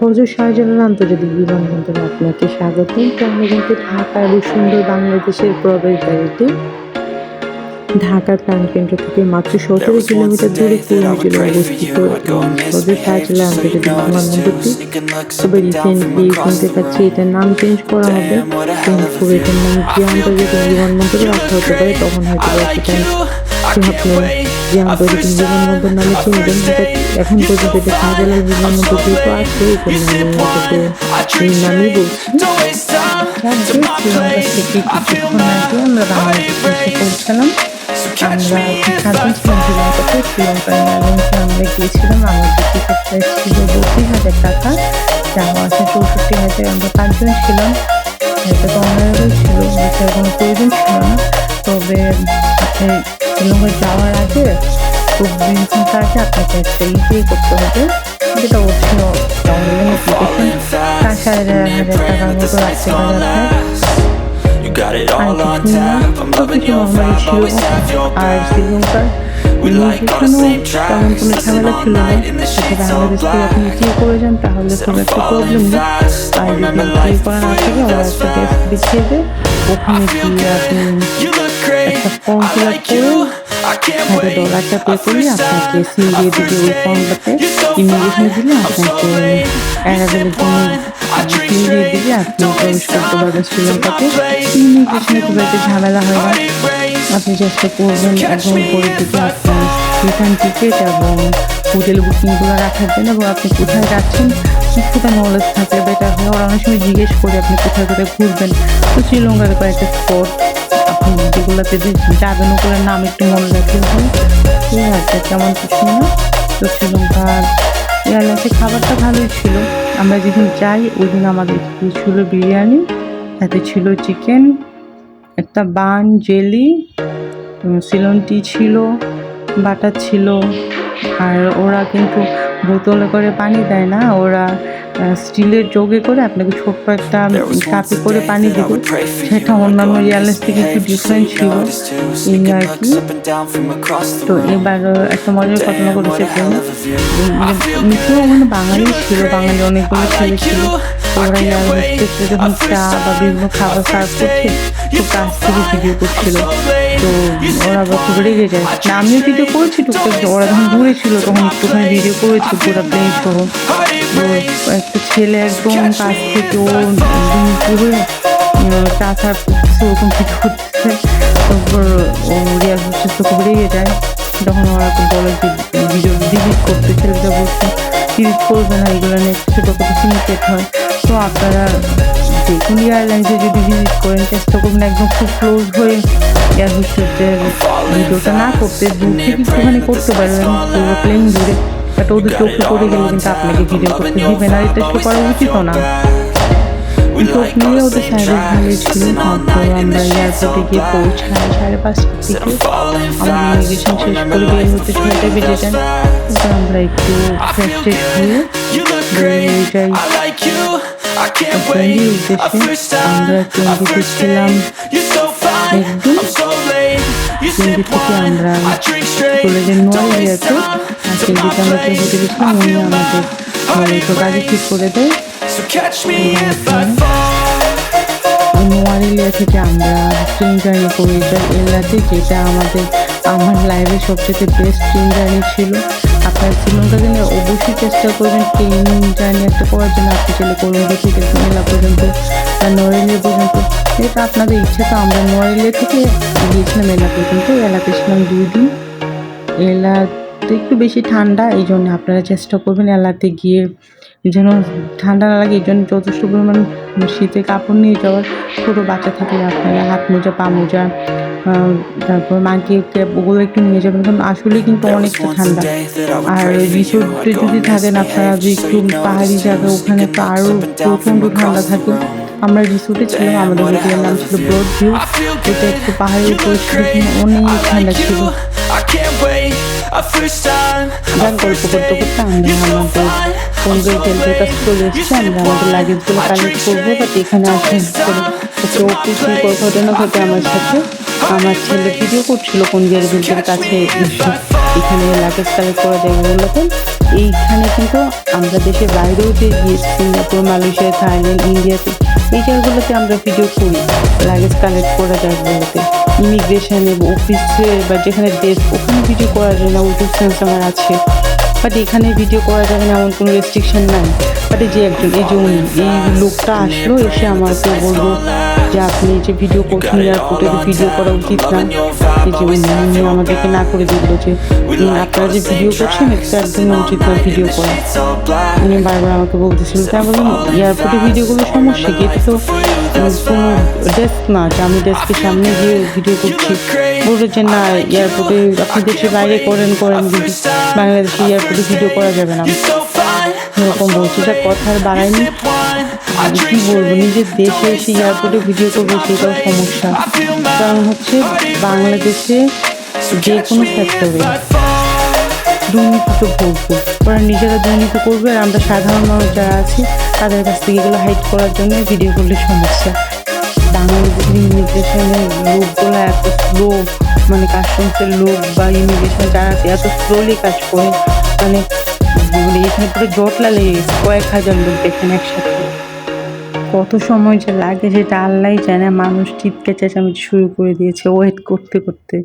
হজরত শাহজালাল আন্তর্জাতিক বিমানবন্দরে আপনাকে স্বাগতম। তো আমরা কিন্তু ঢাকার এই সুন্দর বাংলাদেশের প্রবেশ প্রবেশদ্বারীতে ঢাকার প্রাণকেন্দ্র থেকে মাত্র সতেরো কিলোমিটার দূরে জেলায় অবস্থিত হজরত শাহজালাল আন্তর্জাতিক বিমানবন্দরটি তবে রিসেন্টলি শুনতে পাচ্ছি। এটার নাম চেঞ্জ করা হবে। কিন্তু এটার নাম যে আন্তর্জাতিক বিমানবন্দরে রাখা হতে পারে, তখন হয়তো আপনি যে আন্তর্জাতিক বিমানবন্দর নামে চিনবেন এখন পর্যন্ত এটা শাহজালাল আছে এই জন্য আমি এটাকে এই নামেই বলছি। শ্রীলঙ্কা থেকে কিছুক্ষণ আগে আমরা বাংলাদেশে এসে পৌঁছালাম আমরা সাতজন ছিলাম শ্রীলঙ্কাতে শ্রীলঙ্কা এয়ারলাইন্সে আমরা গিয়েছিলাম আমাদের টিকিট প্রাইস ছিল বত্রিশ হাজার টাকা যাওয়া চৌষট্টি হাজার আমরা পাঁচজন ছিলাম। এটা তো অনারেবল ছিল এটার প্রয়োজন ছিল না। তবে আপনি শ্রীলঙ্কায় যাওয়ার আগে চব্বিশ ঘণ্টা আগে আপনাকে একটা ইপে করতে হবে। যেটা অবশ্যই অনলাইন অ্যাপ্লিকেশন তার সাড়ে হাজার টাকার মতো রাখতে পারে আপনার You got it R all on কিছু না tap. I'm loving সবকিছু your নর্মালি vibe, ছিল always have your আর back. শ্রীলঙ্কার We like on the same তেমন tracks, কোনো listen ঝামেলা all ছিল না night in the যদি sheets all বাংলাদেশ থেকে আপনি black. বিয়ে করে যান তাহলে Said খুব I'm একটা প্রবলেম falling নেই। fast, আর don't যদি remember বিয়ে life করা না before থাকে you, ওরা that's একটা fine. ডেস্ক দেখিয়ে দেয় ওখানে I feel গিয়ে আপনি good, you একটা পে করলে আপনাকে সিল দিয়ে দিবে ওই ফর্মটাতে ইমিগ্রেশনে দিলে আপনাকে I জন্য সিল দিয়ে দিলে আপনি প্রবেশ করতে পারবেন শ্রীলঙ্কাতে ইমিগ্রেশনে খুব একটা ঝামেলা হয় না. আপনি চেষ্টা করবেন এবং পরে থেকে আপনার রিটার্ন টিকিট এবং হোটেল বুকিংগুলো রাখার জন্য এবং আপনি কোথায় যাচ্ছেন কিছুটা নলেজ থাকলে বেটার হয় ওরা অনেক সময় জিজ্ঞেস করে আপনি কোথায় কোথায় ঘুরবেন তো শ্রীলঙ্কার কয়েকটা স্পট যেগুলোতে যাবেন ওগুলোর নাম একটু মনে রাখলে হয় ঠিক আছে, তেমন কিছু না। তো শ্রীলঙ্কার এয়ারলাইন্সের খাবারটা ভালোই ছিল। আমরা যেদিন যাই ওই দিন আমাদের ছিল বিরিয়ানি, সাথে ছিল চিকেন, একটা বান, জেলি সিলন টি ছিল বাটার ছিল। আর ওরা কিন্তু বোতলে করে পানি দেয় না, ওরা স্টিলের যোগে করে আপনাকে ছোট্ট একটা কাপে করে পানি দেব। সেটা অন্যান্য এয়ারলেস থেকে একটু ডিফারেন্ট ছিল। আর কি? তো এবার একটা মজার কথা করেছে মিশ্রও ওখানে বাঙালি ছিল বাঙালি অনেকগুলো ছেলে ছিল। ওরা এয়ারলেস্টে যখন চা বা বিভিন্ন খাবার সার্ভ করছে তো কাজ থেকে ভিডিও করছিল। তো ওরা বসে রেগে যায়। আমিও ভিডিও করেছি টুকটাক ওরা যখন দূরে ছিল তখন একটুখানি ভিডিও করেছি পুরো প্লেন তখন একটা ছেলে একদম কাছ থেকে ও fall. পুরো চা সার্ভ করতেছে ওরকম কিছু করতেছে তারপর ও রিয়াল হোস্টেস তো খুব যায়। তখন ওরা বলে যে ভিডিও ডিলিট করতে ছেলেটা বলছে ডিলিট করবে না, এগুলো নিয়ে ছোটো কত সিন্ডিকেট হয়। তো আপনারা যে কোনো এয়ারলাইন্সে যদি ভিজিট করেন, চেষ্টা করবেন একদম খুব ক্লোজ হয়ে এয়ার হোস্টেসদের ভিডিওটা না করতে, দূর থেকে একটুখানি করতে পারবেন প্লেন দূরে। বাট ওদের চোখে পড়ে গেলে কিন্তু আপনাকে ভিডিও করতে দিবে না এটা তো করা উচিত না চোখ the ওদের ভালোই tracks. ছিল তারপর আমরা এয়ারপোর্টে গিয়ে. পৌঁছাই সাড়ে পাঁচটার দিকে fast. ইমিগ্রেশন শেষ করে বের হতে before ছয়টা you, বেজে. তারপর আমরা একটু ফ্রেশ ট্রেশ হয়ে good. You look বের great. হয়ে যাই I like you. You থেকে আমরা I drink straight. চলে যাই নোয়ারি waste এরিয়াতে আর সেই দিকে আমরা যে place. হোটেলে উনি আমাদের heart গাড়ি ঠিক করে দেয় নোয়ারিলিয়া থেকে আমরা ট্রেন জার্নি করে এলাতে যেটা আমাদের আমার লাইফে সবচেয়ে বেস্ট ট্রেন জার্নি ছিল আপনার শ্রীলঙ্কা গেলে অবশ্যই চেষ্টা করবেন, ট্রেন জার্নি একটা করার জন্য আপনি চাইলে কলম্বো থেকে এলা পর্যন্ত বা নোয়ারিলিয়া পর্যন্ত এটা আপনাদের ইচ্ছে, তো আমরা নোয়ারিলিয়া থেকে গিয়েছিলাম এলা পর্যন্ত এলাতে ছিলাম দুই দিন। এলাতে একটু বেশি ঠান্ডা, এই জন্য আপনারা চেষ্টা করবেন এলাতে গিয়ে যেন ঠান্ডা না লাগে, এই জন্য যথেষ্ট পরিমাণ শীতের কাপড় নিয়ে যাওয়ার ছোটো বাচ্চা থাকলে আপনারা হাত মোজা, পা মোজা তারপর মাকে ওগুলো একটু নিয়ে যাবেন। কারণ আসলে কিন্তু অনেকটা ঠান্ডা। আর রিসোর্টে যদি থাকেন আপনারা, যে একটু পাহাড়ি জায়গা, ওখানে তো আরও প্রচণ্ড ঠান্ডা থাকে। আমরা রিসোর্টে ছিলাম আমাদের হোটেলের নাম ছিল ব্রড ভিউ এটা একটু পাহাড়ের উপর ছিল অনেক ঠান্ডা ছিল। যাক গল্প করতে করতে আমরা You're আমাদের. বন্ধুর so কাছে চলে এসেছি আমরা আমাদের লাগেজগুলো কালেক্ট করব বাট এখানে আসেন। করে place. ঘটনা ঘটে আমার সাথে। আমার ছেলে ভিডিও করছিল কোন catch কাছে. এখানে লাগেজ কালেক্ট করা যায় জায়গাগুলোতে এইখানে কিন্তু আমরা দেশের বাইরেও যে গিয়েছি সিঙ্গাপুর, মালয়েশিয়া, থাইল্যান্ড, ইন্ডিয়াতে এই জায়গাগুলোতে আমরা ভিডিও করি। লাগেজ কালেক্ট করা জায়গাগুলোতে ইমিগ্রেশনে অফিসে বা যেখানে ডেস্ক ওখানে ভিডিও করার জন্য ইউটিউব সেন্স আমার আছে। বাট এখানে ভিডিও করা যাবে না, এমন কোনো রেস্ট্রিকশন নাই। বাট যে একজন, এই যে এই লোকটা আসলো, এসে আমাকে বলব যে আপনি যে ভিডিও করছেন এয়ারপোর্টে ভিডিও করা উচিত না। এই যে উনি আমাদেরকে না করে দিল যে আপনারা যে ভিডিও করছেন, এটা একদমই উচিত না ভিডিও করা। উনি বারবার আমাকে বলতেছিল তাই বললাম এয়ারপোর্টে ভিডিও করলে সমস্যা কি? তো কোনো ডেস্ক না, যে আমি ডেস্কের সামনে গিয়ে ভিডিও করছি। বলল না এয়ারপোর্টে আপনি দেশের বাইরে করেন করেন কিন্তু বাংলাদেশে এয়ারপোর্টে ভিডিও করা যাবে না। এরকম বলছি যা কথা আর বাড়ায়নি আমি কি বলব? নিজের দেশে এসে এয়ারপোর্টে ভিডিও করব সেটাও সমস্যা। কারণ হচ্ছে বাংলাদেশে যে কোনো I দুর্নীতি তো করব ওরা নিজেরা দুর্নীতি করবে আর আমরা সাধারণ মানুষ যারা আছি, তাদের কাছ থেকে এগুলো হাইড করার জন্য ভিডিও করলে সমস্যা। বাংলাদেশের ইমিগ্রেশনের লোকগুলো এত স্লো মানে কাস্টমসের লোক বা ইমিগ্রেশন যারা এত স্লোলি কাজ করে। মানে মানে এখানে পুরো জটলা লেগে কয়েক হাজার লোক দেখেন একসাথে। কত সময় যে লাগে সেটা আল্লাহ জানে, মানুষ চিৎকে চেঁচামেচি শুরু করে দিয়েছে, ওয়েট করতে করতে।